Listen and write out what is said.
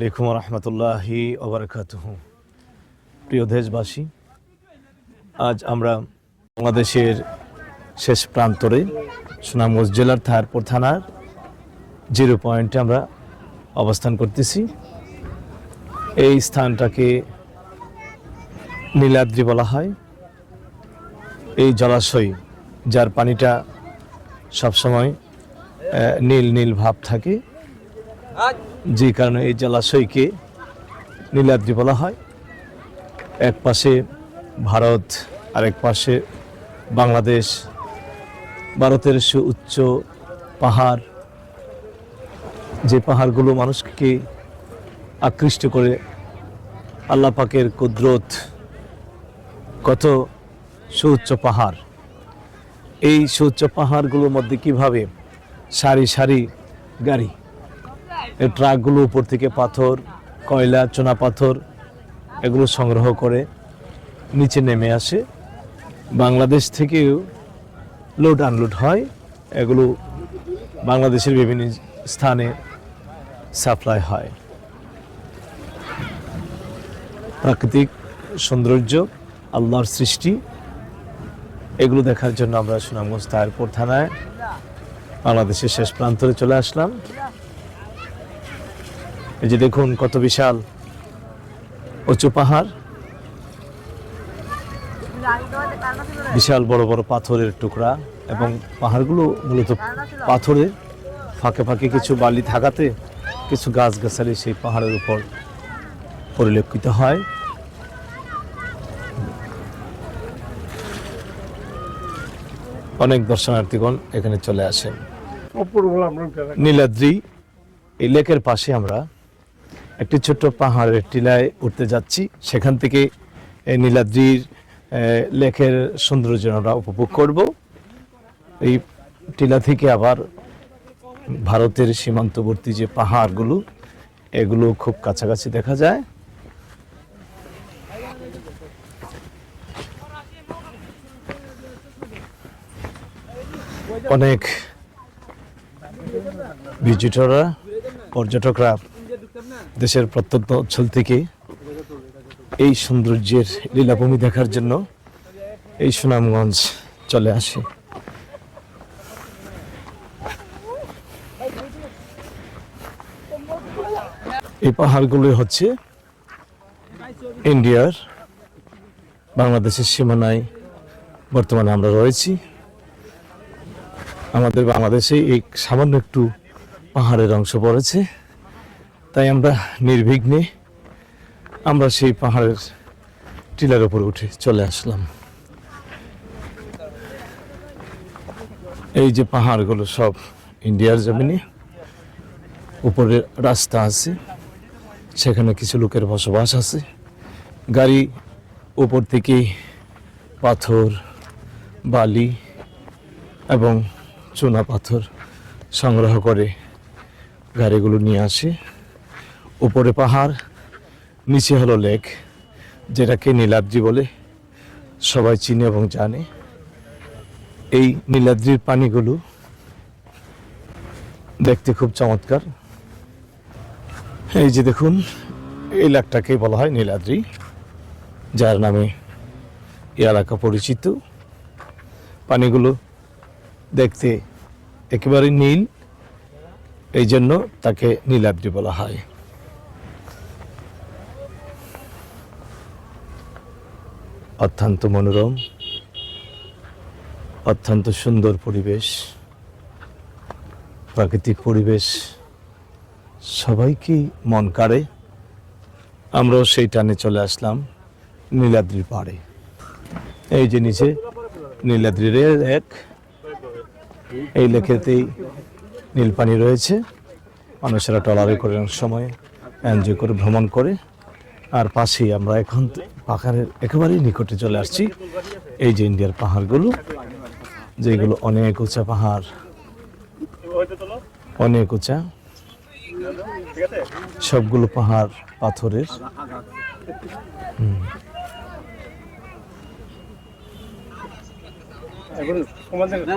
আলাইকুম রহমতুল্লাহি ওবরাকাতুহ প্রিয় দেশবাসী, আজ আমরা বাংলাদেশের শেষ প্রান্তরে সুনামগঞ্জ জেলার থায়ারপুর থানার জিরো পয়েন্টে আমরা অবস্থান করতেছি। এই স্থানটাকে নীলাদ্রি বলা হয়। এই জলাশয় যার পানিটা সবসময় নীল নীল ভাব থাকে। যে কারণে এই জলাশয়কে নীলাদ্রি বলা হয়। এক পাশে ভারত, আরেক পাশে বাংলাদেশ, ভারতের সু উচ্চ পাহাড়, যে পাহাড়গুলো মানুষকে আকৃষ্ট করে, আল্লাহ পাকের কুদরত কত সুউচ্চ পাহাড়। এই সুউচ্চ পাহাড়গুলোর মধ্যে কীভাবে সারি সারি গাড়ি এই ট্রাকগুলো উপর থেকে পাথর, কয়লা, চুনা পাথর এগুলো সংগ্রহ করে নিচে নেমে আসে। বাংলাদেশ থেকেও লোড আনলোড হয়। এগুলো বাংলাদেশের বিভিন্ন স্থানে সাপ্লাই হয়। প্রাকৃতিক সৌন্দর্য, আল্লাহর সৃষ্টি, এগুলো দেখার জন্য আমরা সুনামগঞ্জ তায়ারপুর থানায় বাংলাদেশের শেষ প্রান্তরে চলে আসলাম। এই যে দেখুন কত বিশাল উঁচু পাহাড়। বিশাল বড় বড় পাথরের টুকরা এবং পাহাড়গুলো মূলত পাথরের ফাঁকে ফাঁকে কিছু বালি থাকাতে কিছু গাছগাছালি সেই পাহাড়ের উপর পরিলক্ষিত হয়। অনেক দর্শনার্থীগণ এখানে চলে আসেন। নীলাদ্রি এই লেকের পাশে আমরা একটি ছোট্ট পাহাড়ের টিলায় উঠতে যাচ্ছি। সেখান থেকে এই নীলাদ্রির লেকের সৌন্দর্য উপভোগ করব। এই টিলা থেকে আবার ভারতের সীমান্তবর্তী যে পাহাড়গুলো, এগুলো খুব কাছাকাছি দেখা যায়। অনেক ভিজিটররা, পর্যটকরা দেশের প্রত্যন্ত অঞ্চল থেকে এই সৌন্দর্যের লীলাভূমি দেখার জন্য এই সুনামগঞ্জ চলে আসে। এই পাহাড়গুলো হচ্ছে ইন্ডিয়ার বাংলাদেশের সীমানায় বর্তমানে আমরা রয়েছি। আমাদের বাংলাদেশে এই সামান্য একটু পাহাড়ের অংশ পড়েছে। তাই আমরা নির্বিঘ্নে আমরা সেই পাহাড়ের টিলার উপরে উঠে চলে আসলাম। এই যে পাহাড়গুলো সব ইন্ডিয়ার জমিনে, উপরে রাস্তা আছে, সেখানে কিছু লোকের বসবাস আছে। গাড়ি উপর থেকে পাথর, বালি এবং চুনা পাথর সংগ্রহ করে গাড়িগুলো নিয়ে আসে। উপরে পাহাড়, নিচে হলো লেক, যেটাকে নীলাদ্রি বলে সবাই চিনে এবং জানে। এই নীলাদ্রির পানিগুলো দেখতে খুব চমৎকার। এই যে দেখুন, এই লেকটাকে বলা হয় নীলাদ্রি, যার নামে এলাকা পরিচিত। পানিগুলো দেখতে একেবারে নীল, এই জন্য তাকে নীলাদ্রি বলা হয়। অত্যন্ত মনোরম, অত্যন্ত সুন্দর পরিবেশ, প্রাকৃতিক পরিবেশ, সবাইকেই মন কাড়ে। আমরাও সেই টানে চলে আসলাম নীলাদ্রির পাড়ে। এই যে নিচে নীলাদ্রির এক, এই লেকেতেই নীলপানি রয়েছে। মানুষেরা টলারে করে সময়, এনজয় করে, ভ্রমণ করে। আর পাশেই আমরা এখন তো পাহাড়ের একেবারেই নিকটে চলে আসছি এই যে ইন্ডিয়ার পাহাড়গুলো যেগুলো অনেক উঁচা পাহাড় অনেক উঁচা সবগুলো পাহাড় পাথরের এখন সমাজ না